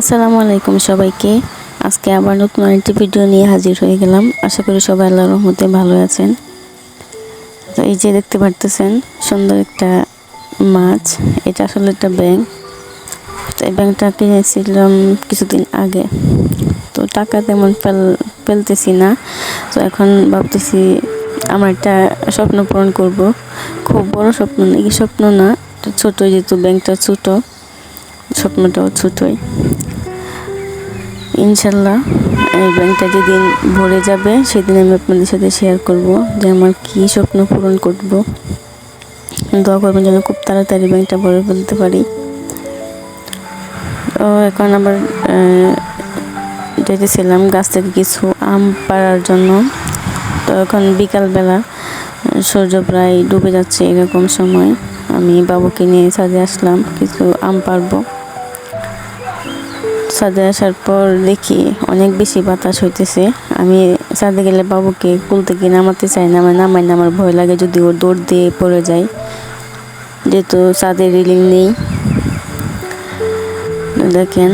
আসসালামু আলাইকুম সবাইকে। আজকে আবার নতুন একটি ভিডিও নিয়ে হাজির হয়ে গেলাম। আশা করি সবাই আল্লাহর রহমতে ভালো আছেন। তো এই যে দেখতে পারতেছেন, সুন্দর একটা মাছ। এটা আসলে একটা ব্যাংক। তো এই ব্যাংকটা কিনেছিলাম কিছুদিন আগে। তো টাকা তেমন পেল পেলতেছি না। তো এখন ভাবতেছি, আমার একটা স্বপ্ন পূরণ করব। খুব বড় স্বপ্ন নাকি স্বপ্ন না ছোট যেহেতু ব্যাংকটা ছোটো, স্বপ্নটাও ছোটই। ইনশাল্লাহ এই ব্যাংকটা যেদিন ভরে যাবে সেদিন আমি আপনাদের সাথে শেয়ার করব যে আমার কী স্বপ্ন পূরণ করব। দোয়া করবেন যেন খুব তাড়াতাড়ি ব্যাংকটা ভরে ফেলতে পারি। তো এখন আবার যেতেছিলাম গাছ থেকে কিছু আম পাড়ার জন্য। তো এখন বিকালবেলা, সূর্য প্রায় ডুবে যাচ্ছে এরকম সময়। আমি বাবুকে নিয়ে ছাদে আসলাম, কিছু আম পারব ছাদে আসার পর দেখি অনেক বেশি বাতাস হইতেছে। আমি ছাদে গেলে বাবুকে কুল থেকে নামাতে চাই না, আমার নামাই না, আমার ভয় লাগে যদি ও দৌড় দিয়ে পড়ে যায়। যেহেতু ছাদে রিলিং নেই। দেখেন,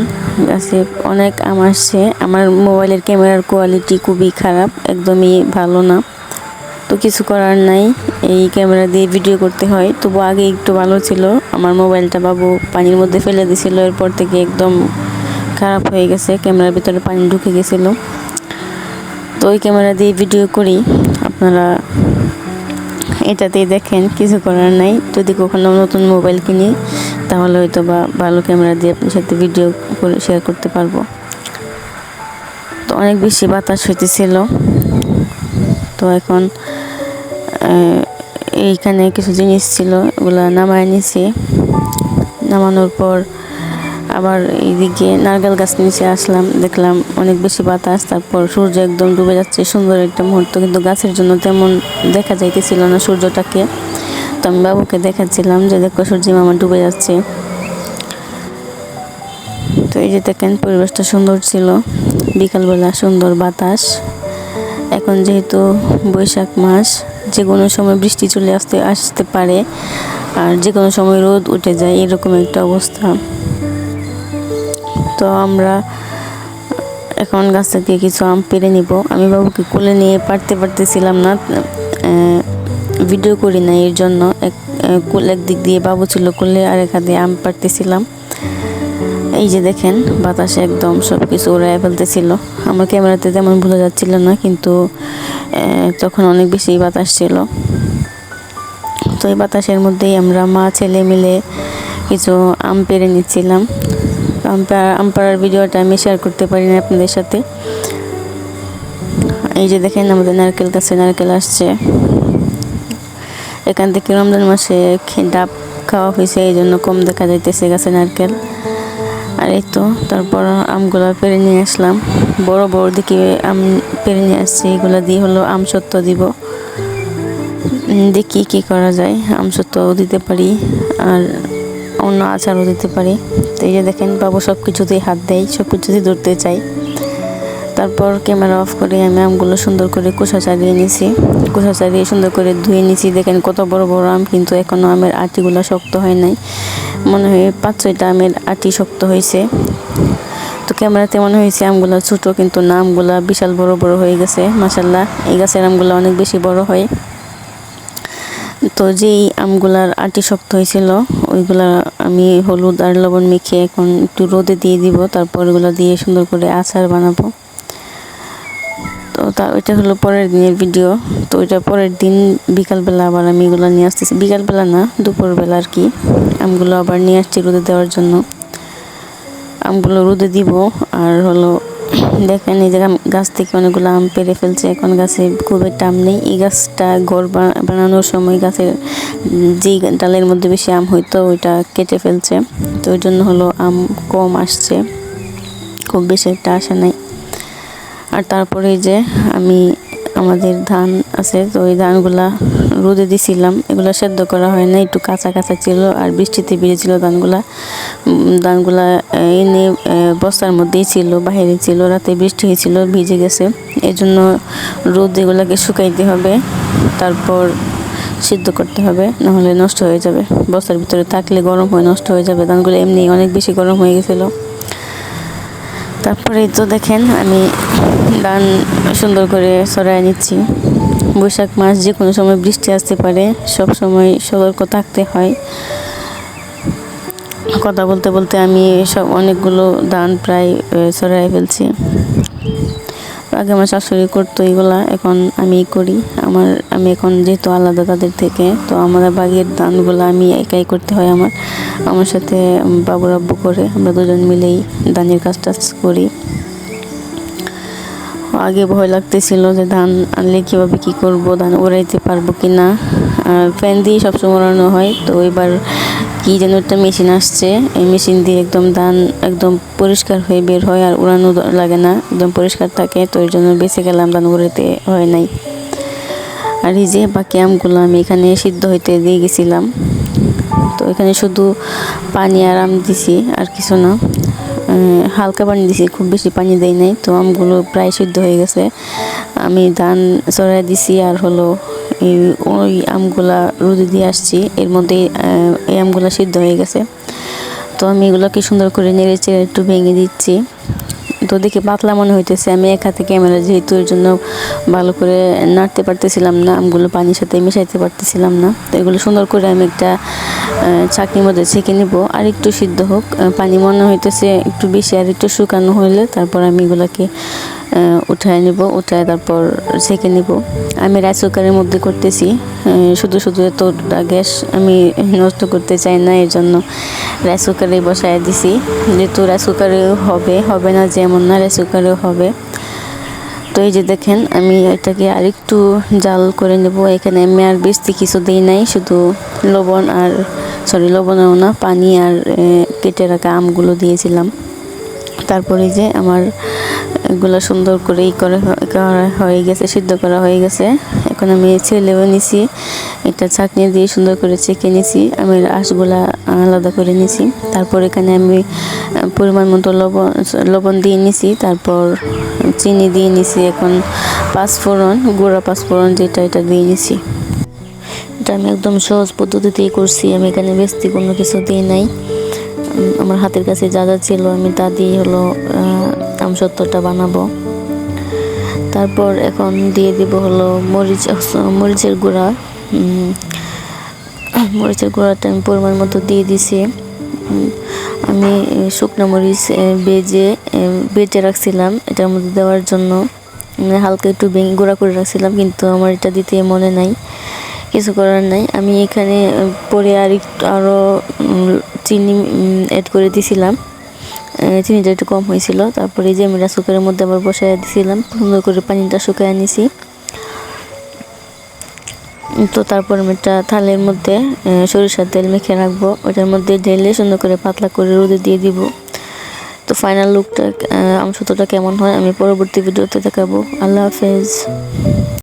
গাছে অনেক আম আসছে। আমার মোবাইলের ক্যামেরার কোয়ালিটি খুবই খারাপ, একদমই ভালো না। তো কিছু করার নাই, এই ক্যামেরা দিয়ে ভিডিও করতে হয়। তবু আগে একটু ভালো ছিল। আমার মোবাইলটা বাবু পানির মধ্যে ফেলে দিয়েছিল এরপর থেকে একদম খারাপ হয়ে গেছে, ক্যামেরার ভিতরে পানি ঢুকে গেছিল। তো ওই ক্যামেরা দিয়ে ভিডিও করি, আপনারা এটাতেই দেখেন, কিছু করার নাই। যদি কখনো নতুন মোবাইল কিনি, তাহলে হয়তো বা ভালো ক্যামেরা দিয়ে আপনার সাথে ভিডিও করে শেয়ার করতে পারব। তো অনেক বেশি বাতাস হইতেছিল। তো এখন এইখানে কিছু জিনিস ছিল, ওগুলো নামায় নিছি। নামানোর পর আবার এইদিকে নারকেল গাছ নিচে আসলাম, দেখলাম অনেক বেশি বাতাস, তারপর সূর্য একদম ডুবে যাচ্ছে, সুন্দর একটা মুহূর্ত, কিন্তু গাছের জন্য তেমন দেখা যাইতেছিল না সূর্যটাকে। তো আমি বাবুকে দেখাচ্ছিলাম যে, দেখো সূর্য মামা ডুবে যাচ্ছে। তো এই যে দেখেন, পরিবেশটা সুন্দর ছিল, বিকালবেলা সুন্দর বাতাস। এখন যেহেতু বৈশাখ মাস, যে কোনো সময় বৃষ্টি চলে আসতে আসতে পারে, আর যে কোনো সময় রোদ উঠে যায়, এরকম একটা অবস্থা। তো আমরা এখন গাছ থেকে কিছু আম পেরে নিব। আমি বাবুকে কোলে নিয়ে পারতে পারতেছিলাম না ভিডিও করি না এর জন্য। এক এক দিক দিয়ে বাবু ছিল কোলে, আর এক দিয়ে আম পারতেছিলাম। এই যে দেখেন, বাতাসে একদম সব কিছু উড়াই ফেলতেছিল। আমার ক্যামেরাতে তেমন বোঝা যাচ্ছিল না, কিন্তু তখন অনেক বেশি বাতাস ছিল। তো এই বাতাসের মধ্যেই আমরা মা, ছেলে মিলে কিছু আম পেরে নিচ্ছিলাম। আম পাড়ার ভিডিওটা আমি শেয়ার করতে পারি না আপনাদের সাথে। এই যে দেখেন আমাদের নারকেল গাছে নারকেল আসছে। এখান থেকে রমজান মাসে ডাব খাওয়া হয়েছে, এই জন্য কম দেখা যাইতেছে গাছে নারকেল। আর এই তো, তারপর আমগুলো পেরে নিয়ে আসলাম। বড় বড় দিকে আম পেরে নিয়ে আসছি, এগুলো দিয়ে হলো আম সত্য দিব। দেখি কি করা যায়, আম সত্যও দিতে পারি। আর অন্য আচারও দিতে পারি। তো এই যে দেখেন, বাবু সব কিছুতেই হাত দেয় সব কিছুতেই ধরতে চাই তারপর ক্যামেরা অফ করে আমি আমগুলো সুন্দর করে কোষা চালিয়ে নিছি। কোষা চালিয়ে সুন্দর করে ধুয়ে নিছি। দেখেন কত বড় বড় আম, কিন্তু এখনও আমের আটিগুলো শক্ত হয় নাই। মনে হয় পাঁচ ছয়টা আমের আটি শক্ত হয়েছে। তো ক্যামেরাতে মনে হয়েছে আমগুলো ছোটো, কিন্তু না, আমগুলো বিশাল বড় বড় হয়ে গেছে। মাসাল্লাহ এই গাছের আমগুলো অনেক বেশি বড় হয়। তো যেই আমগুলার আটি শক্ত হয়েছিল, ওইগুলা আমি হলুদ আর লবণ মেখে এখন একটু রোদে দিয়ে দিব, তারপর ওগুলো দিয়ে সুন্দর করে আচার বানাবো। তো তা, ওইটা হলো পরের দিনের ভিডিও। তো ওইটা পরের দিন বিকালবেলা আবার আমি এগুলো নিয়ে আসতেছি। বিকালবেলা না, দুপুরবেলা আর কি। আমগুলো আবার নিয়ে আসছি রোদে দেওয়ার জন্য। আমগুলো রোদে দিব, আর হলো দেখেন, এই যে গাছ থেকে অনেকগুলো আম পেরে ফেলছে। এখন গাছে খুব একটা আম নেই। এই গাছটা ঘর বানানোর সময় গাছের যেই ডালের মধ্যে বেশি আম হইতো ওইটা কেটে ফেলছে। তো ওই জন্য হলো আম কম আসছে। খুব বেশি একটা আসে নাই। আর তারপরে যে আমি, আমাদের ধান আছে, তো ওই ধানগুলা রোদে দিছিলাম। এগুলো সেদ্ধ করা হয় না একটু কাঁচা কাঁচা ছিল, আর বৃষ্টিতে বেরিয়েছিল ধানগুলা। ধানগুলা এনে বস্তার মধ্যেই ছিল, বাহিরে ছিল, রাতে বৃষ্টি হয়েছিল, ভিজে গেছে। এই জন্য রোদ এগুলাকে শুকাইতে হবে, তারপর সিদ্ধ করতে হবে, নাহলে নষ্ট হয়ে যাবে। বস্তার ভিতরে থাকলে গরম হয়ে নষ্ট হয়ে যাবে, ধানগুলো এমনি অনেক বেশি গরম হয়ে গেছিল। তারপরে তো দেখেন, আমি ধান সুন্দর করে সরাই নিচ্ছি। বৈশাখ মাস যে কোনো সময় বৃষ্টি আসতে পারে সব সময় সতর্ক থাকতে হয়। কথা বলতে বলতে আমি সব অনেকগুলো ধান প্রায় সরাই ফেলছি। আগে আমার শাশুড়ি করতো এগুলা, এখন আমি করি। আমার, আমি এখন যেহেতু আলাদা তাদের থেকে, তো আমাদের বাগের ধানগুলো আমি একাই করতে হয় আমার। আমার সাথে বাবুর আব্বু করে, আমরা দুজন মিলেই ধানের কাজ টাজ করি। আগে ভয় লাগতেছিল যে ধান আনলে কীভাবে কী করব, ধান উড়াইতে পারব কি না ফ্যান দিয়ে সবসময় উড়ানো হয়, তো এবার কি যেন একটা মেশিন আসছে। এই মেশিন দিয়ে একদম ধান একদম পরিষ্কার হয়ে বের হয় আর উড়ানো লাগে না। একদম পরিষ্কার থাকে, তো ওই জন্য বেঁচে গেলাম, ধান উড়াইতে হয় নাই। আর এই যে বাকি আমগুলো আমি এখানে সিদ্ধ হইতে দিয়ে গেছিলাম। তো এখানে শুধু পানি আর আম দিছি, আর কিছু না। হালকা পানি দিছি, খুব বেশি পানি দেই নাই। তো আমগুলো প্রায় সিদ্ধ হয়ে গেছে। আমি ধান চড়াই দিছি আর হলো ওই আমগুলা রোদে দিয়ে আসছি। এর মধ্যে এই আমগুলা সিদ্ধ হয়ে গেছে। তো আমি এগুলোকে সুন্দর করে নেড়ে চেড়ে একটু ভেঙে দিচ্ছি। তো দেখে পাতলা মনে হইতেছে, আমি এক হাতে ক্যামেরা যেহেতু এর জন্য ভালো করে নাড়তে পারতেছিলাম না, আমগুলো পানির সাথে মিশাইতে পারতেছিলাম না। তো এগুলো সুন্দর করে আমি একটা চাকনির মধ্যে ছেঁকে নিব। আর একটু সিদ্ধ হোক পানি মনে হইতেছে একটু বেশি, আর একটু শুকানো হইলে তারপর আমি এগুলোকে উঠায় নিব, উঠায় তারপর ছেঁকে নিব। আমি রাইস কুকারের মধ্যে করতেছি। শুধু শুধু এতটা গ্যাস আমি নষ্ট করতে চাই না এর জন্য রাইস কুকারে বসায় দিছি। যেহেতু রাইস কুকারে হবে হবে না যেমন না রাইস কুকারেও হবে। তো এই যে দেখেন, আমি এটাকে আরেকটু জাল করে নেব। এখানে আমি আর বেশি কিছু দিই নাই, শুধু লবণ আর সরি লবণও না, পানি আর কেটে রাখা আমগুলো দিয়েছিলাম। তারপরে যে আমার এগুলো সুন্দর করে ই করে হয়ে গেছে, সিদ্ধ করা হয়ে গেছে। এখন আমি ছেলেও নিছি এটা ছাঁকনি দিয়ে সুন্দর করে চেকে নিছি, আমি আঁশগুলা আলাদা করে নিছি। তারপর এখানে আমি পরিমাণ মতো লবণ লবণ দিয়ে নিছি, তারপর চিনি দিয়ে নিছি এখন পাঁচফোড়ন, গুঁড়া পাঁচফোড়ন যেটা এটা দিয়ে নিছি। এটা আমি একদম সহজ পদ্ধতিতেই করছি, আমি এখানে বেশি কোনো কিছু দিয়ে নাই। আমার হাতের কাছে যা যা ছিল আমি তা দিয়ে হলো আমসত্ত্বটা বানাবো। তারপর এখন দিয়ে দিব হলো মরিচ মরিচের গুঁড়া। মরিচের গুঁড়াটা আমি পরিমাণ মতো দিয়ে দিছি। আমি শুকনো মরিচ বেজে বেটে রাখছিলাম এটার মধ্যে দেওয়ার জন্য। হালকা একটু গুঁড়া করে রাখছিলাম কিন্তু আমার এটা দিতে মনে নাই। কিছু করার নাই। আমি এখানে পরে আর একটু আরও চিনি অ্যাড করে দিছিলাম। চিনিটা একটু কম হয়েছিল। তারপরে যে আমি রাইস মধ্যে আবার বসাই দিছিলাম। সুন্দর করে পানিটা শুকায় নিছি। তো তারপর আমি একটা থালের মধ্যে সরিষার তেল মেখে রাখব। ওটার মধ্যে ঢেলে সুন্দর করে পাতলা করে রোদে দিয়ে দিব। তো ফাইনাল লুকটা অংশটা কেমন হয় আমি পরবর্তী ভিডিওতে দেখাবো। আল্লাহ হাফেজ।